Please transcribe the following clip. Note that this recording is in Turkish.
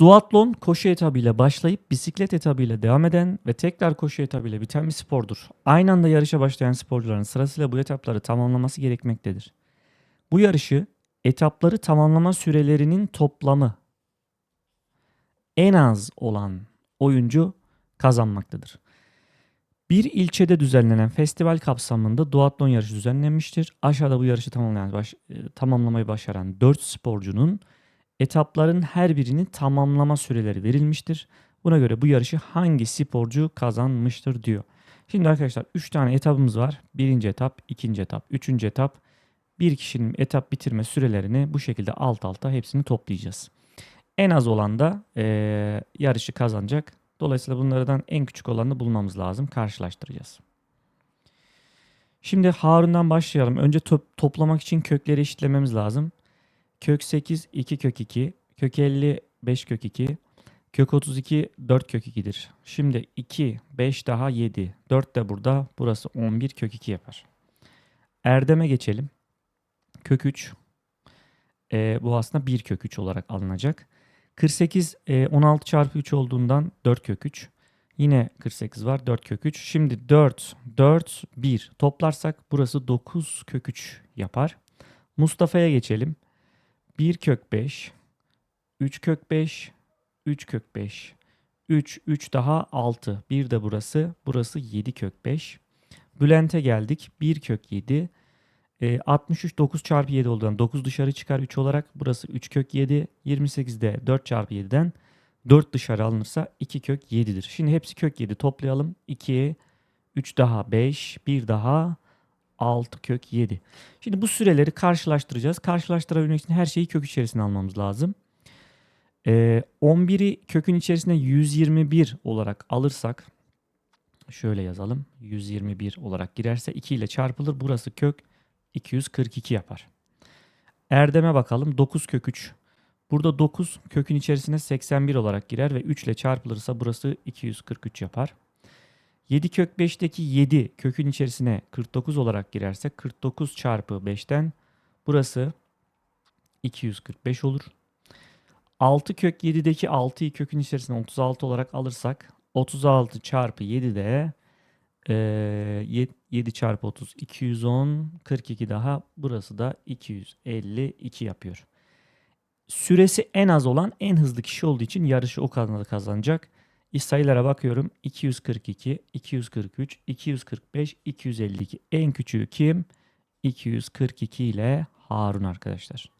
Duatlon koşu etabıyla başlayıp bisiklet etabıyla devam eden ve tekrar koşu etabıyla biten bir spordur. Aynı anda yarışa başlayan sporcuların sırasıyla bu etapları tamamlaması gerekmektedir. Bu yarışı etapları tamamlama sürelerinin toplamı en az olan oyuncu kazanmaktadır. Bir ilçede düzenlenen festival kapsamında duatlon yarışı düzenlenmiştir. Aşağıda bu yarışı tamamlayan, baş- e, tamamlamayı başaran 4 sporcunun etapların her birinin tamamlama süreleri verilmiştir. Buna göre bu yarışı hangi sporcu kazanmıştır diyor. Şimdi arkadaşlar 3 tane etapımız var. Birinci etap, ikinci etap, üçüncü etap. Bir kişinin etap bitirme sürelerini bu şekilde alt alta hepsini toplayacağız. En az olan da eee, yarışı kazanacak. Dolayısıyla bunlardan en küçük olanı bulmamız lazım. Karşılaştıracağız. Şimdi Harun'dan başlayalım. Önce top- toplamak için kökleri eşitlememiz lazım. Kök 8 2 kök 2, kök 50 5 kök 2, kök 32 4 kök 2'dir. Şimdi 2, 5 daha 7, 4 de burada. Burası 11 kök 2 yapar. Erdem'e geçelim. Kök 3. Ee, bu aslında 1 kök 3 olarak alınacak. 48 e, 16 çarpı 3 olduğundan 4 kök 3. Yine 48 var 4 kök 3. Şimdi 4, 4, 1 toplarsak burası 9 kök 3 yapar. Mustafa'ya geçelim. 1 kök 5, 3 kök 5, 3 kök 5, 3, 3 daha 6. Bir de burası. Burası 7 kök 5. Bülent'e geldik. 1 kök 7. E, 63 9 çarpı 7 olduğundan 9 dışarı çıkar 3 olarak. Burası 3 kök 7. 28'de 4 çarpı 7'den 4 dışarı alınırsa 2 kök 7'dir. Şimdi hepsi kök 7 toplayalım. 2, 3 daha 5, 1 daha 6 kök 7. Şimdi bu süreleri karşılaştıracağız. Karşılaştırabilmek için her şeyi kök içerisine almamız lazım. Ee, 11'i kökün içerisine 121 olarak alırsak şöyle yazalım. 121 olarak girerse 2 ile çarpılır. Burası kök 242 yapar. Erdem'e bakalım. 9 kök 3. Burada 9 kökün içerisine 81 olarak girer ve 3 ile çarpılırsa burası 243 yapar. 7 kök 5'teki 7 kökün içerisine 49 olarak girerse 49 çarpı 5'ten burası 245 olur. 6 kök 7'deki 6'yı kökün içerisine 36 olarak alırsak 36 çarpı 7 de eee, 7 çarpı 30 210 42 daha burası da 252 yapıyor. Süresi en az olan en hızlı kişi olduğu için yarışı o kadar kazanacak. İş sayılara bakıyorum. 242, 243, 245, 252. En küçüğü kim? 242 ile Harun arkadaşlar.